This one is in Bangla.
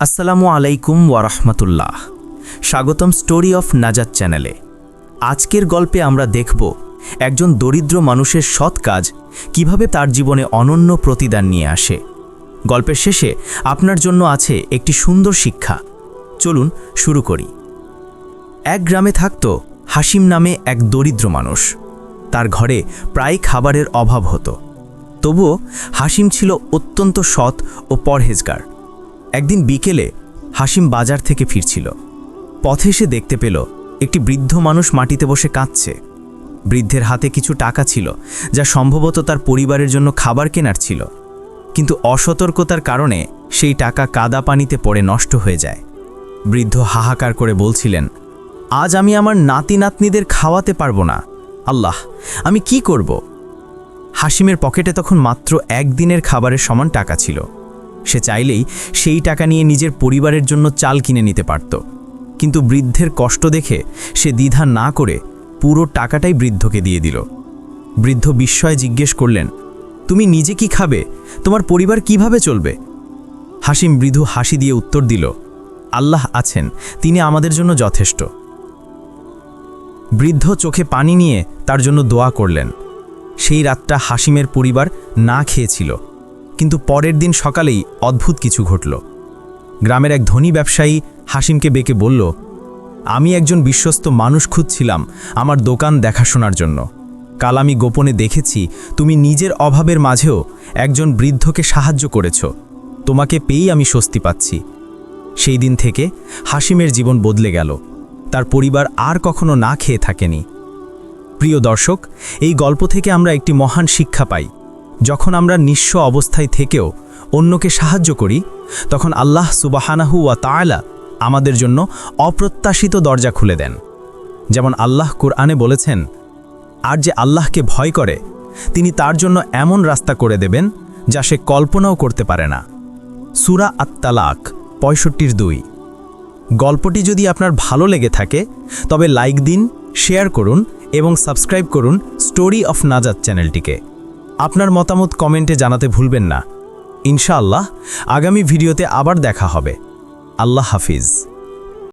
আসসালামু আলাইকুম ওয়ারহমতুল্লাহ স্বাগতম স্টোরি অফ নাজাত চ্যানেলে। আজকের গল্পে আমরা দেখব একজন দরিদ্র মানুষের সৎ কাজ কীভাবে তার জীবনে অনন্য প্রতিদান নিয়ে আসে। গল্পের শেষে আপনার জন্য আছে একটি সুন্দর শিক্ষা। চলুন শুরু করি। এক গ্রামে থাকত হাসিম নামে এক দরিদ্র মানুষ। তার ঘরে প্রায় খাবারের অভাব হতো। তবুও হাসিম ছিল অত্যন্ত সৎ ও পরহেজগার। একদিন বিকেলে হাসিম বাজার থেকে ফিরছিল। পথে সে দেখতে পেল, একটি বৃদ্ধ মানুষ মাটিতে বসে কাঁদছে। বৃদ্ধের হাতে কিছু টাকা ছিল, যা সম্ভবত তার পরিবারের জন্য খাবার কেনার ছিল। কিন্তু অসতর্কতার কারণে সেই টাকা কাদা পানিতে পড়ে নষ্ট হয়ে যায়। বৃদ্ধ হাহাকার করে বলছিলেন, আজ আমি আমার নাতি নাতনিদের খাওয়াতে পারব না। আল্লাহ, আমি কি করব? হাসিমের পকেটে তখন মাত্র একদিনের খাবারের সমান টাকা ছিল। সে চাইলেই সেই টাকা নিয়ে নিজের পরিবারের জন্য চাল কিনে নিতে পারত। কিন্তু বৃদ্ধের কষ্ট দেখে সে দ্বিধা না করে পুরো টাকাটাই বৃদ্ধকে দিয়ে দিল। বৃদ্ধ বিস্ময়ে জিজ্ঞেস করলেন, তুমি নিজে কি খাবে? তোমার পরিবার কীভাবে চলবে? হাসিম মৃদু হাসি দিয়ে উত্তর দিল, আল্লাহ আছেন, তিনি আমাদের জন্য যথেষ্ট। বৃদ্ধ চোখে পানি নিয়ে তার জন্য দোয়া করলেন। সেই রাতটা হাসিমের পরিবার না খেয়েছিল। কিন্তু পরের দিন সকালেই অদ্ভুত কিছু ঘটল। গ্রামের এক ধনী ব্যবসায়ী হাসিমকে বেঁকে বলল, আমি একজন বিশ্বস্ত মানুষ খুঁজছিলাম আমার দোকান দেখাশোনার জন্য। কাল আমি গোপনে দেখেছি, তুমি নিজের অভাবের মাঝেও একজন বৃদ্ধকে সাহায্য করেছ। তোমাকে পেয়েই আমি স্বস্তি পাচ্ছি। সেই দিন থেকে হাসিমের জীবন বদলে গেল। তার পরিবার আর কখনো না খেয়ে থাকেনি। প্রিয় দর্শক, এই গল্প থেকে আমরা একটি মহান শিক্ষা পাই। যখন আমরা নিঃস্ব অবস্থায় থেকেও অন্যকে সাহায্য করি, তখন আল্লাহ সুবাহানাহু ওয়া তাআলা আমাদের জন্য অপ্রত্যাশিত দরজা খুলে দেন। যেমন আল্লাহ কুরআনে বলেছেন, আর যে আল্লাহকে ভয় করে, তিনি তার জন্য এমন রাস্তা করে দেবেন যা সে কল্পনাও করতে পারে না। সুরা আত্তালাক, পঁয়ষট্টির দুই। গল্পটি যদি আপনার ভালো লেগে থাকে, তবে লাইক দিন, শেয়ার করুন এবং সাবস্ক্রাইব করুন স্টোরি অফ নাজাত চ্যানেলটিকে। আপনার মতামত কমেন্টে জানাতে ভুলবেন না। ইনশাআল্লাহ আগামী ভিডিওতে আবার দেখা হবে। আল্লাহ হাফিজ।